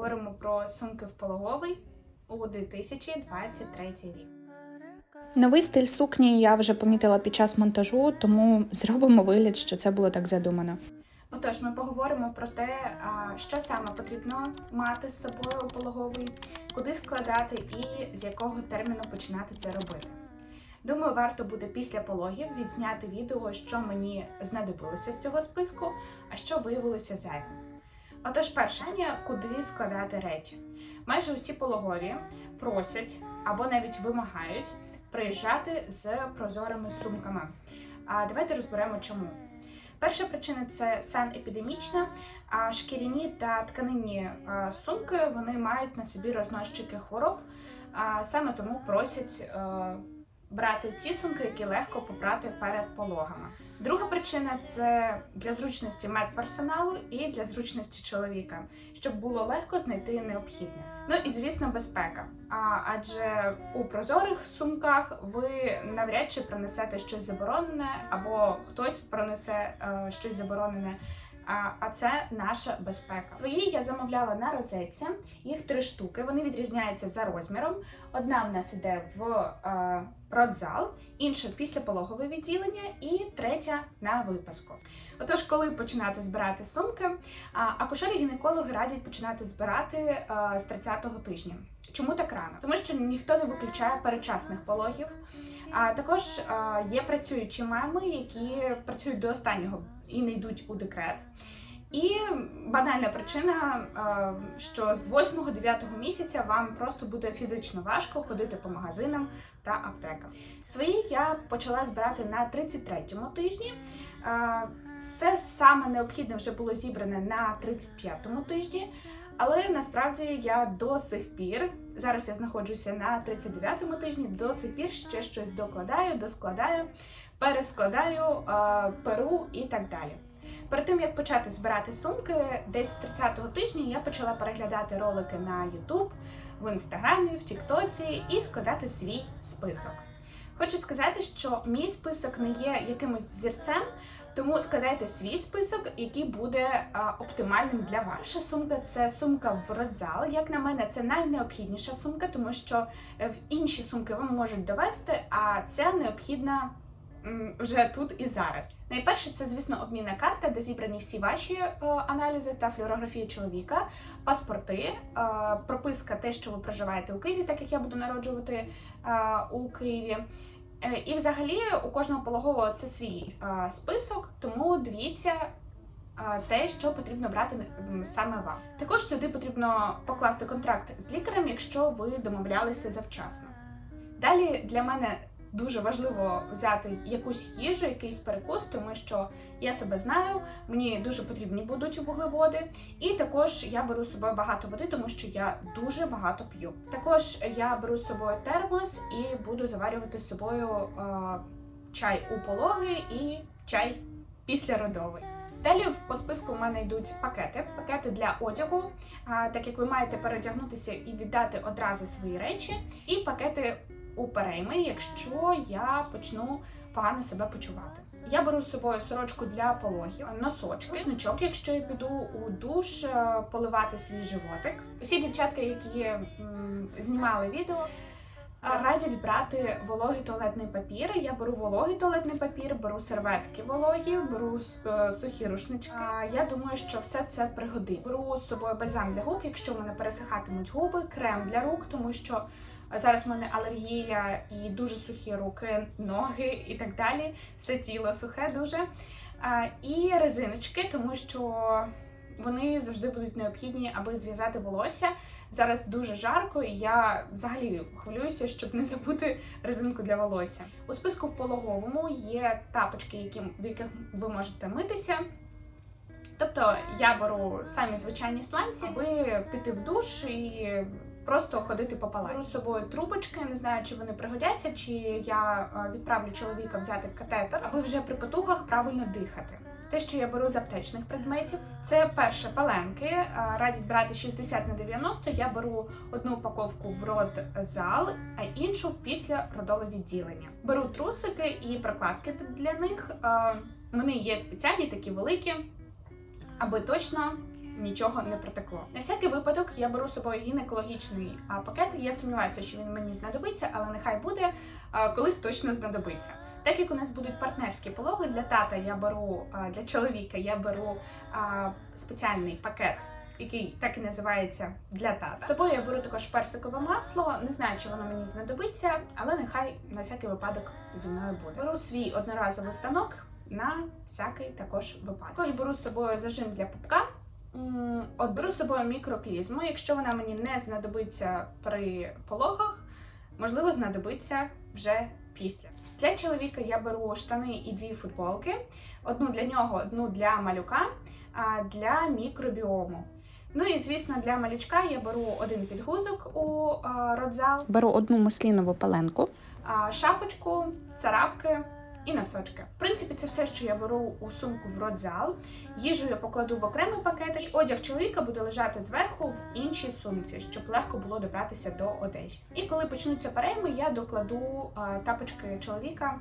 поговоримо про сумки в пологовий у 2023 рік. Новий стиль сукні я вже помітила під час монтажу, тому зробимо вигляд, що це було так задумано. Отож, ми поговоримо про те, що саме потрібно мати з собою у пологовий, куди складати і з якого терміну починати це робити. Думаю, варто буде після пологів відзняти відео, що мені знадобилося з цього списку, а що виявилося зайвим. Отож, перше, Аня, куди складати речі. Майже усі пологові просять або навіть вимагають приїжджати з прозорими сумками. А давайте розберемо чому. Перша причина це санепідемічна, а шкіряні та тканинні сумки вони мають на собі розносчики хвороб, а саме тому просять е, брати ті сумки, які легко попрати перед пологами. Друга причина це для зручності медперсоналу і для зручності чоловіка, щоб було легко знайти необхідне. Ну і звісно, безпека. А адже у прозорих сумках ви навряд чи пронесете щось заборонене, або хтось пронесе е, щось заборонене. А, це наша безпека. Свої я замовляла на розетці. Їх три штуки. Вони відрізняються за розміром. Одна в нас іде в е, родзал, інша після пологове відділення, і третя на випаску. Отож, коли починати збирати сумки, акушери-гінекологи радять починати збирати е, з 30-го тижня. Чому так рано? Тому що ніхто не виключає передчасних пологів. А також е, є працюючі мами, які працюють до останнього і не йдуть у декрет. І банальна причина, е, що з 8-9 місяця вам просто буде фізично важко ходити по магазинам та аптекам. Свої я почала збирати на 33-му тижні. Все саме необхідне вже було зібране на 35-му тижні. Але насправді я до сих пір, зараз я знаходжуся на 39-му тижні, до сих пір ще щось докладаю, доскладаю, перескладаю, перу і так далі. Перед тим як почати збирати сумки, десь з 30-го тижня я почала переглядати ролики на YouTube, в інстаграмі, в Тіктоці і складати свій список. Хочу сказати, що мій список не є якимось взірцем, тому складайте свій список, який буде а, оптимальним для вас. Перша сумка це сумка в родзал. Як на мене, це найнеобхідніша сумка, тому що е, в інші сумки вам можуть довести, а ця необхідна вже тут і зараз. Найперше, це, звісно, обмінна карта, де зібрані всі ваші е, аналізи та флюорографія чоловіка, паспорти, е, прописка, те, що ви проживаєте у Києві, так як я буду народжувати е, у Києві. Е, І взагалі у кожного пологового це свій е, список, тому дивіться е, те, що потрібно брати саме вам. Також сюди потрібно покласти контракт з лікарем, якщо ви домовлялися завчасно. Далі для мене дуже важливо взяти якусь їжу, якийсь перекус, тому що я себе знаю, мені дуже потрібні будуть вуглеводи, і також я беру з собою багато води, тому що я дуже багато п'ю. Також я беру з собою термос і буду заварювати з собою е, чай у пологи і чай післяродовий. Далі по списку у мене йдуть пакети, пакети для одягу, так як ви маєте переодягнутися і віддати одразу свої речі, і пакети у перейми, якщо я почну погано себе почувати. Я беру з собою сорочку для пологів, носочки, рушничок, якщо я піду у душ е, поливати свій животик. Усі дівчатки, які м, знімали відео. е, Радять брати вологий туалетний папір. Я беру вологий туалетний папір, беру серветки вологі, беру е, сухі рушнички. Я думаю, що все це пригодиться. Беру з собою бальзам для губ, якщо в мене пересихатимуть губи, крем для рук, тому що зараз в мене алергія і дуже сухі руки, ноги і так далі. Все тіло сухе дуже. І резиночки, тому що вони завжди будуть необхідні, аби зв'язати волосся. Зараз дуже жарко, і я взагалі хвилююся, щоб не забути резинку для волосся. У списку в пологовому є тапочки, які, в яких ви можете митися. Тобто я беру самі звичайні сланці, аби піти в душ і просто ходити по палаті. Беру з собою трубочки, не знаю, чи вони пригодяться, чи я е, відправлю чоловіка взяти катетер, аби вже при потугах правильно дихати. Те, що я беру з аптечних предметів, це перше паленки. е, Радять брати 60 на 90. Я беру одну упаковку в родзал, а іншу в післяродове відділення. Беру трусики і прокладки для них. Е, Вони є спеціальні, такі великі, аби точно нічого не протекло. На всякий випадок я беру з собою гінекологічний пакет. Я сумніваюся, що він мені знадобиться, але нехай буде колись точно знадобиться. Так як у нас будуть партнерські пологи для тата, я беру для чоловіка, я беру спеціальний пакет. Який так і називається для тата. З собою я беру також персикове масло. Не знаю, чи воно мені знадобиться, але нехай на всякий випадок зі мною буде. Беру свій одноразовий станок на всякий також випадок. Також беру з собою зажим для пупка. От беру з собою мікроклізму. Якщо вона мені не знадобиться при пологах, можливо, знадобиться вже після. Для чоловіка я беру штани і дві футболки: одну для нього, одну для малюка, а для мікробіому. Ну і звісно, для малючка я беру один підгузок у е, родзал, Беру одну муслінову паленку. шапочку, царапки і носочки. В принципі, це все, що я беру у сумку в родзал. Їжу я покладу в окремий пакет, і одяг чоловіка буде лежати зверху в іншій сумці, щоб легко було добратися до одежі. І коли почнуться перейми, я докладу а, тапочки чоловіка.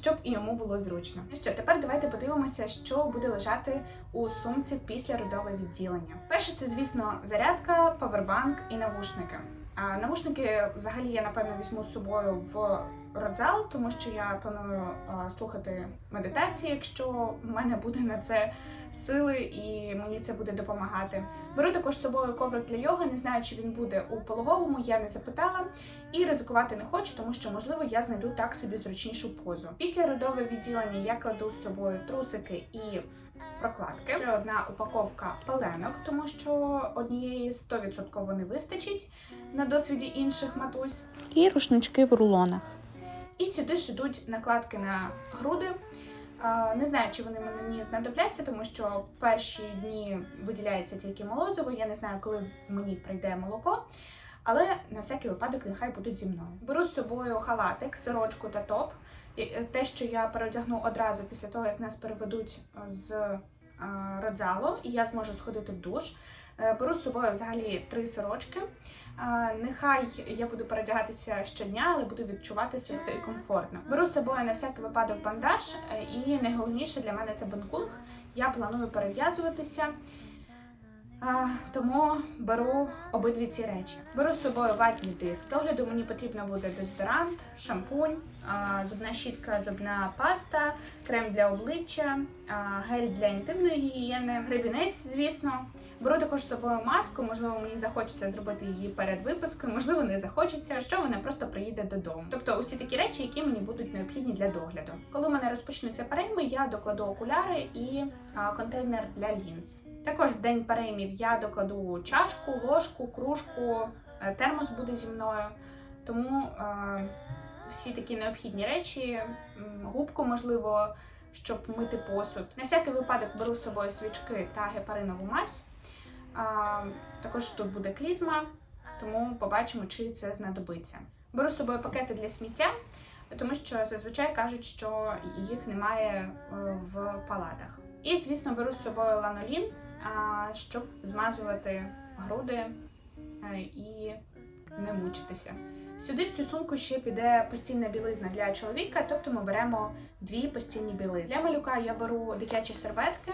Щоб і йому було зручно. Ну що, тепер давайте подивимося, що буде лежати у сумці після родове відділення. Перше, це звісно зарядка, павербанк і навушники. А навушники взагалі я напевно візьму з собою в родзал, тому що я планую слухати медитації, якщо в мене буде на це сили і мені це буде допомагати. Беру також з собою коврик для йоги. Не знаю, чи він буде у пологовому, я не запитала. І ризикувати не хочу, тому що можливо я знайду так собі зручнішу позу. Після родове відділення я кладу з собою трусики і прокладки. Ще одна упаковка паленок, тому що однієї 100% не вистачить на досвіді інших матусь. І рушнички в рулонах. І сюди ж йдуть накладки на груди. Не знаю, чи вони мені знадобляться, тому що перші дні виділяється тільки молозиво. Я не знаю, коли мені прийде молоко. Але на всякий випадок нехай будуть зі мною. Беру з собою халатик, сорочку та топ. Е, Те, що я переодягну одразу після того, як нас переведуть е, з родзалу, і я зможу сходити в душ. Е, Беру з собою взагалі три сорочки. Е, Нехай я буду передягатися щодня, але буду відчувати чисто і комфортно. Беру з собою на всякий випадок бандаж, е, і найголовніше для мене це бенкунг. Я планую перев'язуватися. Тому беру обидві ці речі. Беру з собою ватний диск. Догляду мені потрібно буде дезодорант, шампунь, зубна щітка, зубна паста, крем для обличчя, гель для інтимної гігієни, гребінець, звісно. Беру також з собою маску, можливо, мені захочеться зробити її перед випискою, можливо, не захочеться, що вона просто приїде додому. Тобто усі такі речі, які мені будуть необхідні для догляду. Коли в мене розпочнуться перейми, я докладу окуляри і а, контейнер для лінз. Також в день переймів я докладу чашку, ложку, кружку, е, термос буде зі мною. Тому е, всі такі необхідні речі, губку, можливо, щоб мити посуд. На всякий випадок беру з собою свічки та гепаринову мазь. А, також тут буде клізма, тому побачимо, чи це знадобиться. Беру з собою пакети для сміття, тому що зазвичай кажуть, що їх немає е, в палатах. І, звісно, беру з собою ланолін, щоб змазувати груди е, і не мучитися. Сюди в цю сумку ще піде постільна білизна для чоловіка, тобто ми беремо дві постільні білизни. Для малюка я беру дитячі серветки,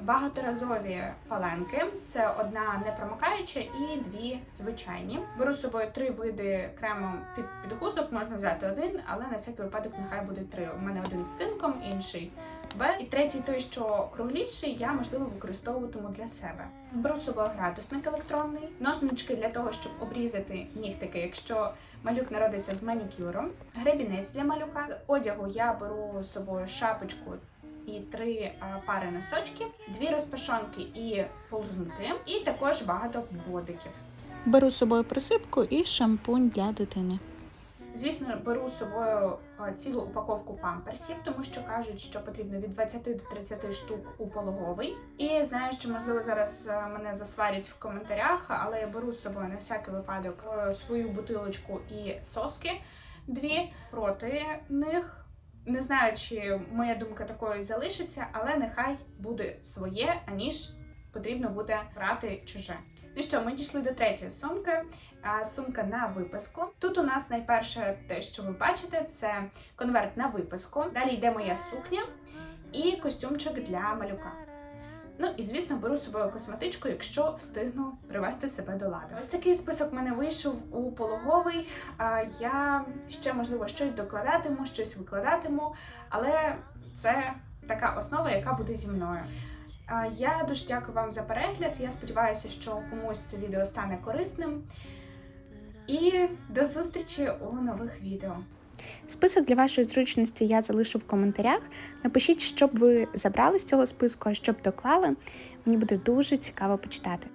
багаторазові паленки. Це одна непромокаюча і дві звичайні. Беру з собою три види крему під підгузок, можна взяти один, але на всякий випадок нехай буде три. У мене один з цинком, інший без. І третій, той, що кругліший, я можливо використовуватиму для себе. Беру з собою градусник електронний, ножнички для того, щоб обрізати нігтики, якщо малюк народиться з манікюром, гребінець для малюка. З одягу я беру з собою шапочку. І три пари носочків, дві розпашонки і ползунки, і також багато бодиків. Беру з собою присипку і шампунь для дитини. Звісно, беру з собою цілу упаковку памперсів, тому що кажуть, що потрібно від 20 до 30 штук у пологовий. І знаю, що можливо зараз мене засварять в коментарях, але я беру з собою на всякий випадок свою бутилочку і соски дві проти них. Не знаю, чи моя думка такою залишиться, але нехай буде своє, аніж потрібно буде брати чуже. Ну що, ми дійшли до третьої сумки. Сумка на виписку. Тут у нас найперше те, що ви бачите, це конверт на виписку. Далі йде моя сукня і костюмчик для малюка. Ну і звісно, беру з собою косметичку, якщо встигну привести себе до ладу. Ось такий список в мене вийшов у пологовий. Я ще можливо щось докладатиму, щось викладатиму, але це така основа, яка буде зі мною. Я дуже дякую вам за перегляд. Я сподіваюся, що комусь це відео стане корисним. І до зустрічі у нових відео. Список для вашої зручності я залишу в коментарях. Напишіть, що б ви забрали з цього списку, а що б доклали. Мені буде дуже цікаво почитати.